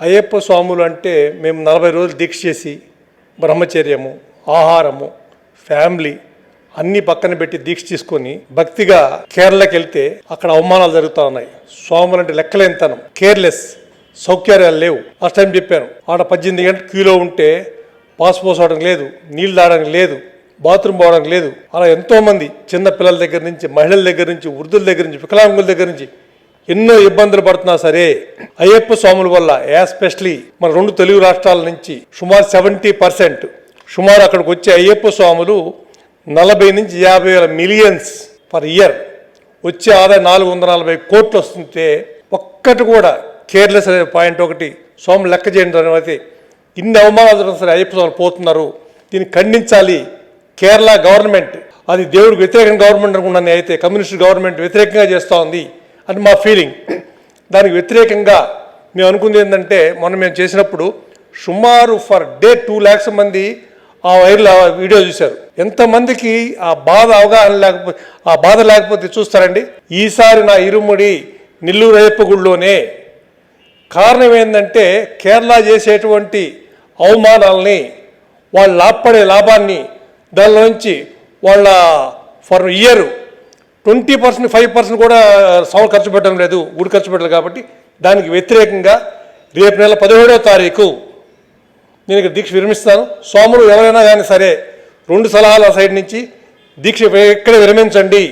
అయ్యప్ప స్వాములు అంటే మేము నలభై రోజులు దీక్ష చేసి బ్రహ్మచర్యము ఆహారము ఫ్యామిలీ అన్ని పక్కన పెట్టి దీక్ష తీసుకొని భక్తిగా కేరళకి వెళ్తే అక్కడ అవమానాలు జరుగుతూ ఉన్నాయి. స్వాములు అంటే లెక్కలేనితనం కేర్లెస్ సౌకర్యాలు లేవు. లాస్ట్ టైం చెప్పాను ఆడ పద్దెనిమిది గంటల క్యూలో ఉంటే పాస్ పోసవడం లేదు నీళ్ళు తాగడానికి లేదు బాత్రూమ్ పోవడానికి లేదు. అలా ఎంతోమంది చిన్న పిల్లల దగ్గర నుంచి మహిళల దగ్గర నుంచి వృద్ధుల దగ్గర నుంచి వికలాంగుల దగ్గర నుంచి ఎన్నో ఇబ్బందులు పడుతున్నా సరే అయ్యప్ప స్వాముల వల్ల ఎస్పెషలీ మన రెండు తెలుగు రాష్ట్రాల నుంచి సుమారు సెవెంటీ పర్సెంట్ సుమారు అక్కడికి వచ్చే అయ్యప్ప స్వాములు నలభై నుంచి యాభై వేల మిలియన్స్ పర్ ఇయర్ వచ్చే ఆదాయం నాలుగు వందల నలభై కోట్లు వస్తుంటే ఒక్కటి కూడా కేర్లెస్ అనే పాయింట్ ఒకటి స్వాములు లెక్క చేయడం అయితే ఇన్ని అవమానాలు సరే అయ్యప్ప స్వాములు పోతున్నారు. దీన్ని ఖండించాలి. కేరళ గవర్నమెంట్ అది దేవుడికి వ్యతిరేకంగా గవర్నమెంట్ అనుకున్నాను అయితే కమ్యూనిస్ట్ గవర్నమెంట్ వ్యతిరేకంగా చేస్తూ ఉంది. అని మా ఫీలింగ్ దానికి వ్యతిరేకంగా మేము అనుకుంది ఏంటంటే మొన్న మేము చేసినప్పుడు సుమారు ఫర్ డే టూ ల్యాక్స్ మంది ఆ వైర్లో వీడియో చూశారు. ఎంతమందికి ఆ బాధ అవగాహన లేకపోతే ఆ బాధ లేకపోతే చూస్తారండి? ఈసారి నా ఇరుముడి నెల్లూరు అయ్యప్ప కారణం ఏంటంటే కేరళ చేసేటువంటి అవమానాలని వాళ్ళు లాభపడే లాభాన్ని దానిలోంచి వాళ్ళ for year twenty percent five percent కూడా సౌండ్ ఖర్చు పెట్టడం లేదు గుడి ఖర్చు పెట్టలేదు కాబట్టి దానికి వ్యతిరేకంగా రేపు నెల పదిహేడో తారీఖు నేను ఇక్కడ దీక్ష విరమిస్తాను. సోములు ఎవరైనా కానీ సరే రెండు సలహాల సైడ్ నుంచి దీక్ష ఎక్కడ విరమించండి.